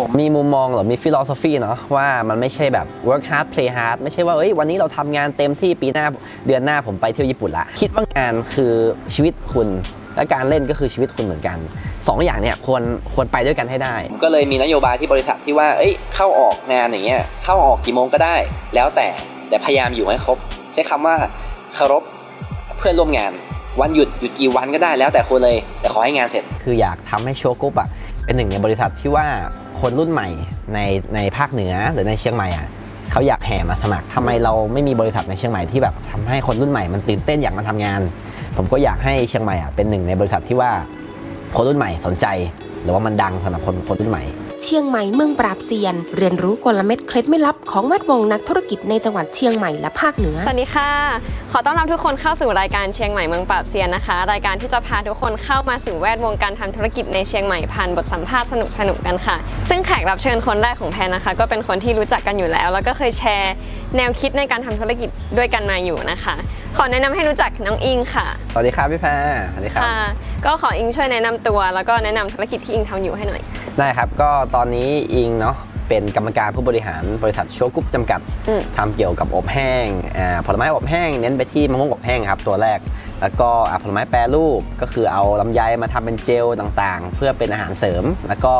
ผมมีมุมมองหรือมีฟิโลโซฟีเนาะว่ามันไม่ใช่แบบ work hard play hard ไม่ใช่ว่าเอ้ยวันนี้เราทำงานเต็มที่ปีหน้าเดือนหน้าผมไปเที่ยวญี่ปุ่นละ คิดว่างานคือชีวิตคุณ และการเล่นก็คือชีวิตคุณเหมือนกันสองอย่างเนี่ยควรควรไปด้วยกันให้ได้ ก็เลยมีนโยบายที่บริษัทที่ว่าเอ้ยเข้าออกงานอย่างเงี้ยเข้าออกกี่โมงก็ได้ แล้วแต่แต่พยายามอยู่ให้ครบ ใช้คำว่าเคารพเพื่อนร่วมงานวันหยุดหยุดกี่วันก็ได้แล้วแต่คนเลย แต่ขอให้งานเสร็จ คืออยากทำให้โชกุปอะเป็นหนึ่งในบริษัทที่ว่า คนรุ่นใหม่ในในภาคเหนือหรือในเชียงใหม่อะเขาอยากแห่มาสมัครทำไมเราไม่มีบริษัทในเชียงใหม่ที่แบบทำให้คนรุ่นใหม่มันตื่นเต้นอยากมาทำงาน ผมก็อยากให้เชียงใหม่อะเป็นหนึ่งในบริษัทที่ว่าคนรุ่นใหม่สนใจ หรือว่ามันดังสำหรับคนคนรุ่นใหม่ เชียงใหม่เมืองปราบเซียน เรียนรู้กลเม็ดเคล็ดไม่ลับของแวดวงนักธุรกิจในจังหวัดเชียงใหม่และภาคเหนือ สวัสดีค่ะ ขอต้อนรับทุกคนเข้าสู่รายการเชียงใหม่เมืองปราบเซียนนะคะ รายการที่จะพาทุกคนเข้ามาสู่แวดวงการทำธุรกิจในเชียงใหม่ผ่านบทสัมภาษณ์สนุกๆกันค่ะ ซึ่งแขกรับเชิญคนแรกของแพนนะคะ ก็เป็นคนที่รู้จักกันอยู่แล้ว แล้วก็เคยแชร์แนวคิดในการทำธุรกิจด้วยกันมาอยู่นะคะ ขอแนะนำให้รู้จักน้องอิงค่ะ สวัสดีครับพี่แพรสวัสดีครับค่ะก็ขออิงช่วยแนะนำตัว แล้วก็แนะนำธุรกิจที่อิงทำอยู่ให้หน่อย ได้ครับ ก็ตอนนี้อิงเนาะเป็นกรรมการผู้บริหารบริษัทโชกุปจำกัดอืมทำเกี่ยวกับอบแห้งอ่าผลไม้อบแห้งเน้นไปที่มะม่วงอบแห้งครับตัวแรก แล้วก็อ่าผลไม้แปรรูปก็คือเอาลำไยมาทำเป็นเจลต่างๆ เพื่อเป็นอาหารเสริม แล้วก็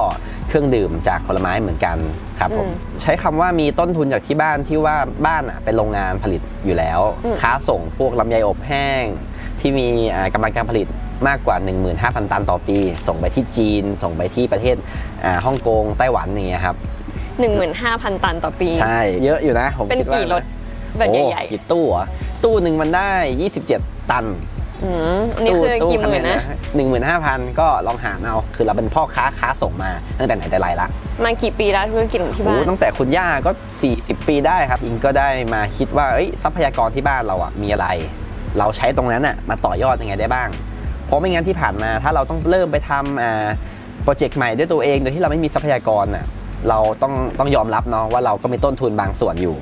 เครื่องดื่มจากผลไม้เหมือนกันครับผมอืมใช้คำว่ามีต้นทุนจากที่บ้านที่ว่าบ้านอะเป็นโรงงานผลิตอยู่แล้วอืมค้าส่งพวกลำไยอบแห้งที่มีอ่ากำลังการผลิต มากกว่า 15,000 ตันต่อปี ส่งไปที่จีน ส่งไปที่ประเทศอ่าฮ่องกงไต้หวันอย่างเงี้ยครับ 15,000 ตันต่อปี ใช่ เยอะอยู่นะ ผมเป็นคิดว่ากี่รถแบบโอ้ใหญ่กี่ตู้เหรอตู้หนึ่งมันได้ 27ตันๆอืมอันนี่คือกี่หมื่นนะหนึ่งหมื่นห้าพันก็ลองหารเอาคือเราเป็นพ่อค้าค้าส่งมาตั้งแต่ไหนแต่ไรละ มากี่ปีแล้วธุรกิจของที่โอ้บ้านตั้งแต่คุณย่าก็ 40 ปีได้ครับอิงก็ได้มาคิดว่าเอ้ยทรัพยากรที่บ้านเราอะมีอะไร เราใช้ตรงนั้นอะมาต่อยอดยังไงได้บ้างเพ ราะไม่งั้นที่ผ่านมาถ้าเราต้องเริ่มไปทำอ่าโปรเจกต์ใหม่ด้วยตัวเอง โดยที่เราไม่มีทรัพยากรอะเราต้องต้องยอมรับเนาะว่าเราก็มีต้นทุนบางส่วนอยู่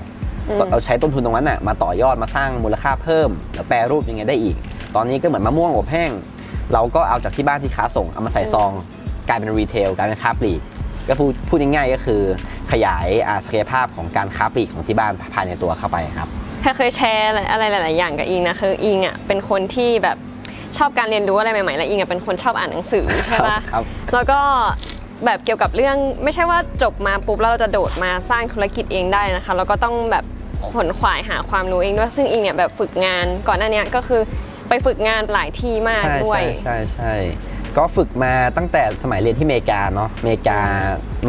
อืมเราใช้ต้นทุนตรงนั้นน่ะมาต่อยอดมาสร้างมูลค่าเพิ่มแล้วแปรรูปยังไงได้อีก ตอนนี้ก็เหมือนมะม่วงอบแห้ง เราก็เอาจากที่บ้านที่ค้าส่งเอามาใส่ซอง กลายเป็นรีเทลกลายเป็นค้าปลีกก็พูดพูดง่ายๆก็คือขยายอ่าศักยภาพของการค้าปลีกของที่บ้านภายในตัวเข้าไปครับแพรเคยแชร์อะไรหลาย ๆ อย่างกับอิงนะคืออิงอะเป็นคนที่แบบ ชอบการเรียนรู้อะไรใหม่ๆและอิงอะเป็นคนชอบอ่านหนังสือใช่ปะครับแล้วก็แบบเกี่ยวกับเรื่องไม่ใช่ว่าจบมาปุ๊บแล้วเราจะโดดมาสร้างธุรกิจเองได้นะคะเราก็ต้องแบบขนขวายหาความรู้เองด้วยซึ่งอิงเนี่ยแบบฝึกงานก่อนหน้าเนี้ยก็คือไปฝึกงานหลายที่มากใช่ด้วย ใช่ใช่ใช่ก็ฝึกมาตั้งแต่สมัยเรียนที่อเมริกาเนาะอเมริกา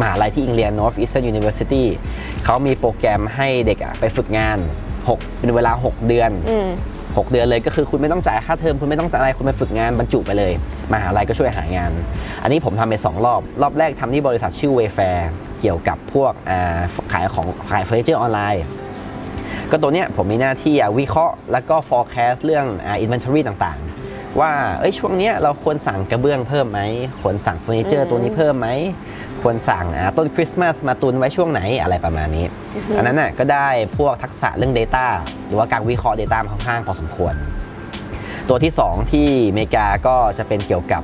มหาลัยที่อิงเรียน Northeastern University เขามีโปรแกรมให้เด็กอะไปฝึกงาน 6 เป็นเวลา 6 เดือนอืม 6 เดือนเลยก็คือคุณไม่ต้องจ่ายค่าเทอมคุณไม่ต้องจ่ายอะไรคุณไปฝึกงานบรรจุไปเลยมหาลัยก็ช่วยหางาน อันนี้ผมทำไปสองรอบ รอบแรกทำที่บริษัทชื่อ Wayfair เกี่ยวกับพวกอ่าขายของขายเฟอร์นิเจอร์ออนไลน์ ก็ตัวเนี้ยผมมีหน้าที่อะวิเคราะห์แล้วก็ forecast เรื่องอ่า inventory ต่างๆ ว่าเอ้ยช่วงเนี้ยเราควรสั่งกระเบื้องเพิ่มไหมควรสั่งเฟอร์นิเจอร์ตัวนี้เพิ่มไหม ควรสั่งอ่าต้นคริสต์มาสมาตุนไว้ช่วงไหนอะไรประมาณนี้ อันนั้นน่ะก็ได้พวกทักษะเรื่อง Data หรือว่าการวิเคราะห์ Data มาค่อนข้างพอสมควร ตัวที่ 2 ที่อเมริกาก็จะเป็นเกี่ยวกับ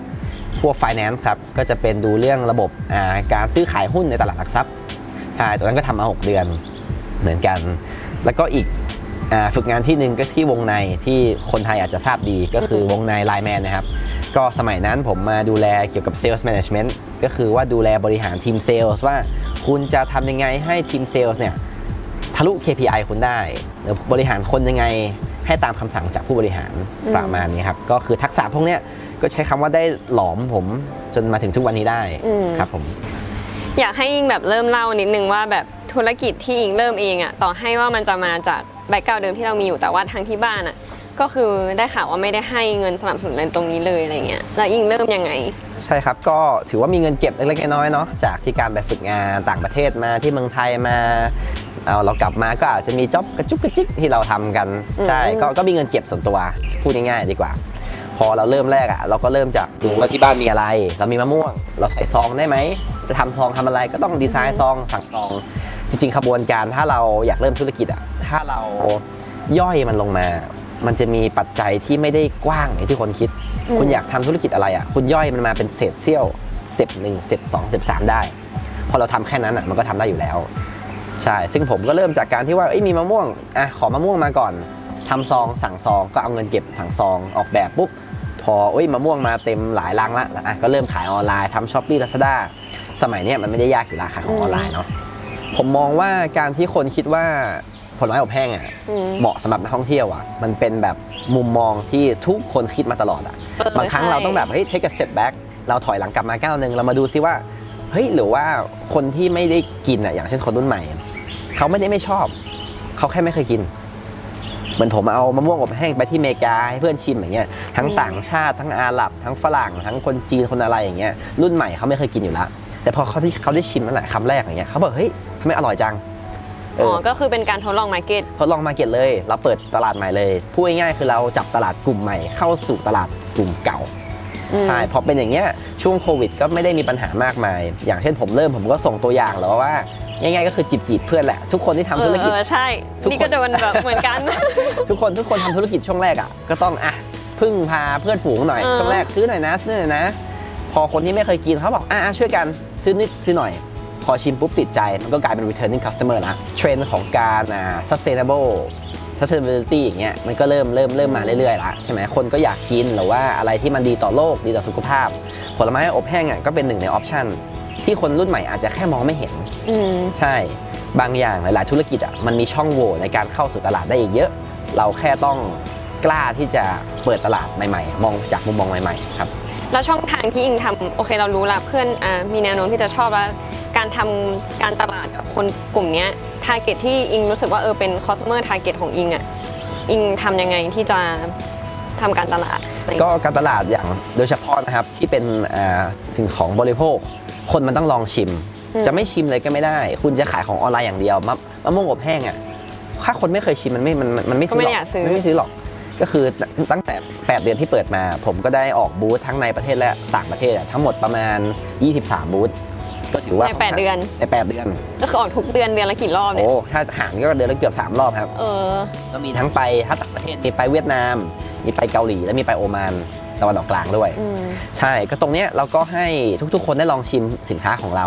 พวก finance ครับ ก็จะเป็นดูเรื่องระบบอ่าการซื้อขายหุ้นในตลาดหลักทรัพย์ใช่ตัวนั้นก็ทำมา 6 เดือนเหมือนกัน แล้วก็อีกอาฝึกงานที่หนึ่งก็ที่วงในที่คนไทยอาจจะทราบดีก็คือวงในไลแมนนะครับ ก็สมัยนั้นผมมาดูแลเกี่ยวกับ Sales Management ก็คือว่าดูแลบริหารทีมเซลล์ว่าคุณจะทำยังไงให้ทีมเซลล์เนี่ยทะลุ KPI คุณได้หรือบริหารคนยังไงให้ตามคำสั่งจากผู้บริหารอืมประมาณนี้ครับ ก็คือทักษะพวกเนี้ยก็ใช้คำว่าได้หลอมผมจนมาถึงทุกวันนี้ได้อืมครับผม อยากให้อิงแบบเริ่มเล่านิดนึงว่าแบบธุรกิจที่อิงเริ่มเองอะต่อให้ว่ามันจะมาจากแบ็กกราวเดิมที่เรามีอยู่แต่ว่าทางที่บ้านอะ ก็คือได้ข่าวว่าไม่ได้ให้เงินสนับสนุนในตรงนี้เลยอะไรเงี้ยแล้วอิงเริ่มยังไง ใช่ครับ ก็ถือว่ามีเงินเก็บเล็กๆน้อยๆเนาะจากที่การไปฝึกงานต่างประเทศมาที่เมืองไทยมาเอาเรากลับมาก็อาจจะมีจ็อบกระจุกกระจิกที่เราทำกันอืมใช่ก็ก็มีเงินเก็บส่วนตัวพูดง่ายๆดีกว่า พอเราเริ่มแรกอะ่ะเราก็เริ่มจากดูว่าที่บ้านมีอะไร เรามีมะม่วง เราใส่ซองได้ไหมจะทำซองทำอะไรก็ต้องดีไซน์ซองสั่งซอง จริงๆขบวนการถ้าเราอยากเริ่มธุรกิจอะ่ะถ้าเราย่อยมันลงมา มันจะมีปัจจัยที่ไม่ได้กว้างอย่างที่คนคิดอืมคุณอยากทำธุรกิจอะไรอะ่ะคุณย่อยมันมาเป็นเศษเสี้ยวสเต็ปหนึ่งสเต็ปสองสเต็ปสามได้ พอเราทำแค่นั้นอะมันก็ทำได้อยู่แล้ว ใช่ ซึ่งผมก็เริ่มจากการที่ว่าเอ้ยมีมะม่วงอะขอมะม่วงมาก่อนทำซองสั่งซองก็เอาเงินเก็บสั่งซองออกแบบปุ๊บพอเอ้ยมะม่วงมาเต็มหลายลังละอะก็เริ่มขายออนไลน์ทำช้อปปี้ลาซาด้าสมัยเนี้ยมันไม่ได้ยากอยู่และขายของออนไลน์เนาะผมมองว่าการที่คนคิดว่า ผลไม้อบแห้งอะอืมเหมาะสำหรับนักท่องเที่ยวอะมันเป็นแบบมุมมองที่ทุกคนคิดมาตลอดอะเออบางครั้งใช่เราต้องแบบเฮ้ย take a step back เราถอยหลังกลับมาก้าวหนึ่งเรามาดูซิว่าเฮ้ยหรือว่าคนที่ไม่ได้กินอะอย่างเช่นคนรุ่นใหม่เขาไม่ได้ไม่ชอบ เขาแค่ไม่เคยกินเหมือนผมเอามะม่วงอบแห้งไปที่อเมริกาให้เพื่อนชิมอย่างเงี้ยทั้งต่างชาติทั้งอาหรับ ทั้งฝรั่ง ทั้งคนจีนคนอะไรอย่างเงี้ยรุ่นใหม่เขาไม่เคยกินอยู่แล้วแต่พอเขาที่เขาได้ชิมนั่นแหละคำแรกอย่างเงี้ยเขาบอกเฮ้ยทำไมอร่อยจังเออ๋ออก็คือเป็นการทดลองมาร์เก็ตทดลองมาเก็ตเลย เราเปิดตลาดใหม่เลย พูดง่ายๆคือเราจับตลาดกลุ่มใหม่เข้าสู่ตลาดกลุ่มเก่าใช่ พอเป็นอย่างเงี้ยช่วงโควิดก็ไม่ได้มีปัญหามากมาย อย่างเช่นผมเริ่มผมก็ส่งตัวอย่างแล้วว่าง่ายๆก็คือจีบจีบๆเพื่อนแหละ ทุกคนที่ทำเอธุอรกิจเออใช่ทุกคนนี่ก็โดนแบบเหมือนกัน ทุกคนทุกคนทำธุรกิจช่วงแรกอะก็ต้องอะพึ่งพาเพื่อนฝูงหน่อยเออช่วงแรกซื้อหน่อยนะซื้อหน่อยนะ พอคนที่ไม่เคยกินเขาบอกอะอะช่วยกันซื้อนิดซื้อหน่อยพ อชิมปุ๊บติดใจ มันก็กลายเป็น returning customer ละเทรนด์ของการอ่า sustainable sustainability อย่างเงี้ยมันก็เริ่มเริ่มเริ่มมาเรื่อยๆละใช่ไหมคนก็อยากกินหรือว่าอะไรที่มันดีต่อโลกดีต่อสุขภาพ ผลไม้อบแห้งอะก็เป็นหนึ่งในออปชันที่คนรุ่นใหม่อาจจะแค่มองไม่เห็น อืมใช่บางอย่างหลายๆธุรกิจอะมันมีช่องโหว่ในการเข้าสู่ตลาดได้อีกเยอะ เราแค่ต้องกล้าที่จะเปิดตลาดใหม่ๆ มองจากมุมมองใหม่ๆครับ แล้วช่องทางที่อิงทำโอเคเรารู้ละเพื่อนอ่ามีแนวโน้มที่จะชอบแล้วการ ทำการตลาดกับคนกลุ่มเนี้ยทาร์เก็ตที่อิงรู้สึกว่าเออเป็น customer target ของอิงอะอิงทำยังไงที่จะทำการตลาดอะไรอย่างก็เงี้ยการตลาดอย่างโดยเฉพาะนะครับที่เป็นอ่าสิ่งของบริโภค คนมันต้องลองชิม จะไม่ชิมเลยก็ไม่ได้ คุณจะขายของออนไลน์อย่างเดียวมะมะม่วงอบแห้งอะถ้าคนไม่เคยชิมมันไม่มันมันมันไม่ก็ซื้อไม่หรได้อกอยากซื้อไม่ไม่ซื้อหรอกก็คือตั้งแต่ 8 เดือนที่เปิดมา ผมก็ได้ออกบูธทั้งในประเทศและต่างประเทศอะทั้งหมดประมาณ 23 บูธ ก็ถือว่าในแปดเดือน ใน8เดือน ก็คือออกทุกเดือนเดือนละกี่รอบเนี่ย โอ้ถ้าหารก็เดือนละเกือบ 3 รอบครับ เออ ก็มีทั้งไปถ้าต่างประเทศมีไปเวียดนาม มีไปเกาหลีและมีไปโอมานตะวันออกกลางด้วย อืม ใช่ ก็ตรงเนี้ยเราก็ให้ทุกๆ คนได้ลองชิมสินค้าของเรา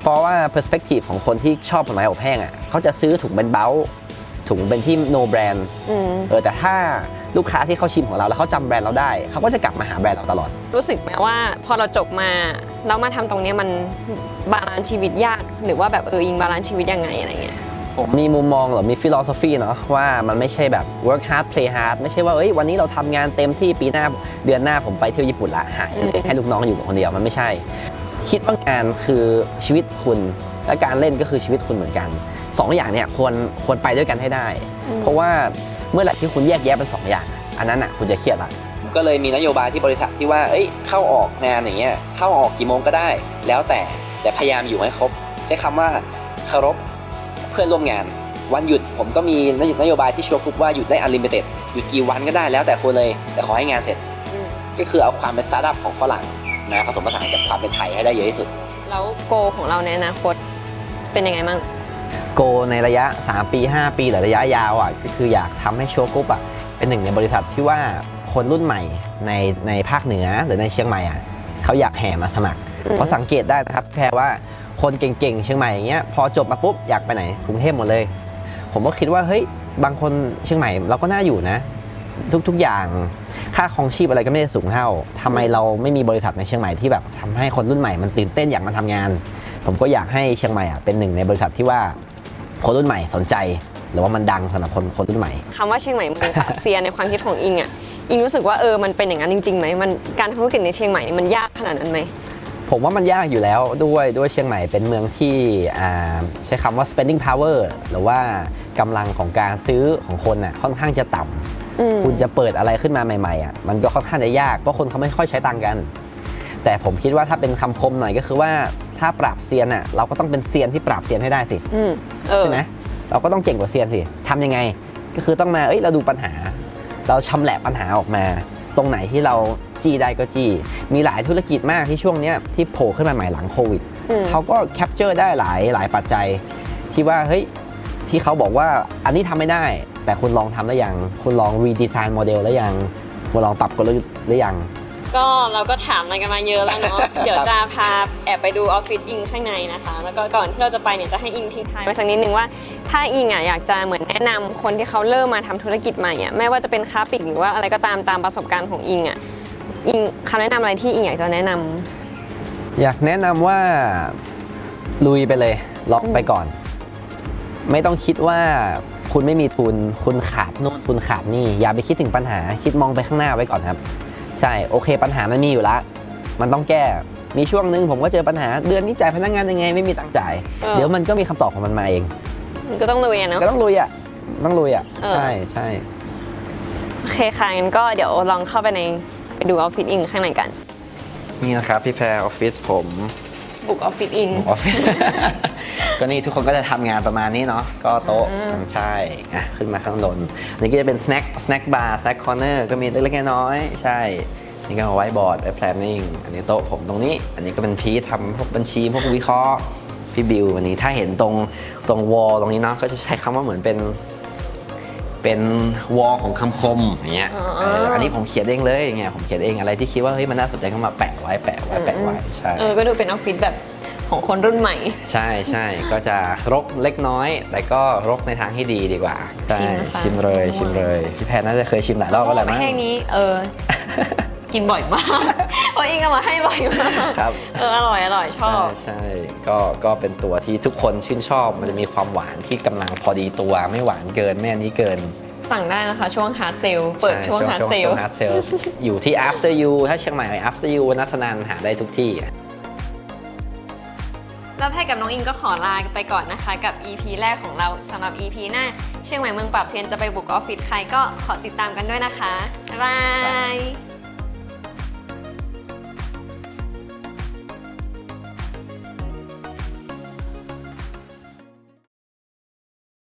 เพราะว่า perspective ของคนที่ชอบผลไม้อบแห้งอะเขาจะซื้อถุงเป็นเบ้าถุงเป็นที่ no brand อืม เออแต่ถ้า ลูกค้าที่เขาชิมของเราแล้วเขาจำแบรนด์เราได้เขาก็จะกลับมาหาแบรนด์เราตลอด รู้สึกไหมว่าพอเราจบมาแล้วมาทำตรงเนี้ยมันบาลานซ์ชีวิตยาก หรือว่าแบบเอออิงบาลานซ์ชีวิตยังไงอะไรเงี้ยผมมีมุมมองหรือมี philosophy เนาะว่ามันไม่ใช่แบบ work hard play hard ไม่ใช่ว่าเอ้ยวันนี้เราทำงานเต็มที่ปีหน้าเดือนหน้าผมไปเที่ยวญี่ปุ่นละหายไปเลยอืมให้ลูกน้องอยู่กับคนเดียวมันไม่ใช่ คิดว่างานคือชีวิตคุณ และการเล่นก็คือชีวิตคุณเหมือนกันสองอย่างเนี่ยควรควรไปด้วยกันให้ได้ เพราะว่า เมื่อไหร่ที่คุณแยกแยะเป็นสองอย่าง อันนั้นอะคุณจะเครียดละก็เลยมีนโยบายที่บริษัทที่ว่าเอ้ยเข้าออกงานอย่างเงี้ยเข้าออกกี่โมงก็ได้ แล้วแต่แต่พยายามอยู่ให้ครบ ใช้คำว่าเคารพเพื่อนร่วมงาน วันหยุดผมก็มีนโยบายที่ชัวร์คุกว่าหยุดได้ unlimited หยุดกี่วันก็ได้แล้วแต่คนเลย แต่ขอให้งานเสร็จ ก็คือเอาความเป็นสตาร์ทอัพของฝรั่งนะผสมผสานกับความเป็นไทยให้ได้เยอะที่สุด แล้วโกของเราในอนาคตเป็นยังไงมั่ง โกในระยะ 3 ปี 5 ปีหรือระยะยาวอะก็คืออยากทำให้ชัวร์กรุ๊ปอะเป็นหนึ่งในบริษัทที่ว่าคนรุ่นใหม่ในในภาคเหนือหรือในเชียงใหม่อะเขาอยากแห่มาสมัครอืมเพราะสังเกตได้นะครับแค่ว่าคนเก่งๆเชียงใหม่อย่างเงี้ยพอจบมาปุ๊บอยากไปไหนกรุงเทพหมดเลย ผมก็คิดว่าเฮ้ยบางคนเชียงใหม่เราก็น่าอยู่นะ ทุกๆอย่างค่าครองชีพอะไรก็ไม่ได้สูงเท่าทำไมเราไม่มีบริษัทในเชียงใหม่ที่แบบทำให้คนรุ่นใหม่มันตื่นเต้นอยากมาทำงาน ผมก็อยากให้เชียงใหม่อะเป็นหนึ่งในบริษัทที่ว่า คนรุ่นใหม่สนใจ หรือว่ามันดังสำหรับคนคนรุ่นใหม่คำว่าเชียงใหม่เมืองปราบเซียนในความคิดของอิงอะอิงรู้สึกว่าเออมันเป็นอย่างนั้นจริงๆไหมมันการทำธุรกิจในเชียงใหม่นี่มันยากขนาดนั้นไหมผมว่ามันยากอยู่แล้วด้วยด้วยเชียงใหม่เป็นเมืองที่อ่าใช้คำว่า spending power หรือว่ากำลังของการซื้อของคนน่ะค่อนข้างจะต่ำอืมคุณจะเปิดอะไรขึ้นมาใหม่ๆอะมันก็ค่อนข้างจะยากเพราะคนเขาไม่ค่อยใช้ตังค์กัน แต่ผมคิดว่าถ้าเป็นคำคมหน่อยก็คือว่าถ้าปราบเซียนอะเราก็ต้องเป็นเซียนที่ปราบเซียนให้ได้สิอืมเออ ใช่ไหมเราก็ต้องเก่งกว่าเซียนสิทำยังไง ก็คือต้องมาเอ้ยเราดูปัญหา เราชำแหละปัญหาออกมา ตรงไหนที่เราจี้ได้ก็จี้ มีหลายธุรกิจมากที่ช่วงเนี้ยที่โผล่ขึ้นมาใหม่หลังโควิดอืมเขาก็แคปเจอร์ได้หลายหลายปัจจัย ที่ว่าเฮ้ยที่เขาบอกว่าอันนี้ทำไม่ได้ แต่คุณลองทำแล้วยัง คุณลองรีดีไซน์โมเดลแล้วยัง คุณลองปรับกลยุทธ์หรือยัง ก็เราก็ถามอะไรกันมาเยอะแล้วเนาะ เดี๋ยวจะพาแอบไปดูออฟฟิศอิงข้างในนะคะ แล้วก็ก่อนที่เราจะไปเนี่ยจะให้อิงทิ้งท้ายไว้สักนิดนึงว่าถ้าอิงอะอยากจะเหมือนแนะนำคนที่เขาเริ่มมาทำธุรกิจใหม่อะไม่ว่าจะเป็นค้าปลีกหรือว่าอะไรก็ตามตามประสบการณ์ของอิงอะอิงคำแนะนำอะไรที่อิงอยากจะแนะนำอยากแนะนำว่าลุยไปเลยล็อกไปก่อน ไม่ต้องคิดว่าคุณไม่มีทุนคุณขาดนู่นคุณขาดนี่อย่าไปคิดถึงปัญหา คิดมองไปข้างหน้าไว้ก่อนครับ ใช่โอเคปัญหามันมีอยู่ละมันต้องแก้มีช่วงหนึงผมก็เจอปัญหาเดือนนี้จ่ายพนักงานยังไงไม่มีตังค์จ่าย เออ เดี๋ยวมันก็มีคำตอบของมันมาเองก็ต้องลุยอะเนาะ ก็ต้องลุยอะต้องลุยอะเออ ใช่ใช่โอเคค่ะงั้นก็เดี๋ยวลองเข้าไปในไปดูออฟฟิศอิงข้างในกัน นี่นะครับพี่แพรออฟฟิศผม บุกออฟฟิศอิงออฟฟิศก็นี่ทุกคนก็จะทำงานประมาณนี้เนาะก็โต๊ะอืมใช่อะขึ้นมาข้างบนอันนี้ก็จะเป็น snack snack bar snack corner ก็มีเล็กๆน้อยๆใช่ นี่ก็ไว้บอร์ดไว้ planning อันนี้โต๊ะผมตรงนี้ อันนี้ก็เป็นพีททำพวกบัญชีพวกวิเคราะห์พี่บิววันนี้ถ้าเห็นตรงตรงวอลตรงนี้เนาะก็จะใช้คำว่าเหมือนเป็น เป็นวอลของคำคมอย่างเงี้ยอ๋อเอออันนี้ผมเขียนเองเลยอย่างเงี้ยผมเขียนเองอะไรที่คิดว่าเฮ้ยมันน่าสนใจก็มาแปะไว้แปะไว้แปะไว้ใช่เออก็ดูเป็นออฟฟิศแบบของคนรุ่นใหม่ ใช่ใช่ก็จะรกเล็กน้อย แต่ก็รกในทางที่ดีดีกว่าใช่ชิมนะคะ ชิมเลยชิมเลยพี่แพนน่าจะเคยชิมหลายรอบแล้วแหละมั้ง แค่นี้เออ กินบ่อยมากเพ ราะอิงเอามาให้บ่อยมากครับ เอออร่อยอร่อยชอใช่บใช่ก็ก็เป็นตัวที่ทุกคนชื่นชอบ มันจะมีความหวานที่กำลังพอดีตัวไม่หวานเกินไม่อันนี้เกินสั่งได้นะคะ ช่วงฮาร์ดเซลเปิดช่วงฮาร์ดเซลช่วง hard sale อยู่ที่ after you ถ้าเชียงใหม่ after you นัสนันหาได้ทุกที่ แล้วแพทย์กับน้องอิงก็ขอลาไปก่อนนะคะ กับ EP แรกของเราสำหรับ EP หน้า เชียงใหม่เมืองปราบเซียนจะไปบุกออฟฟิศใครก็ขอติดตามกันด้วยนะคะ บ๊ายบาย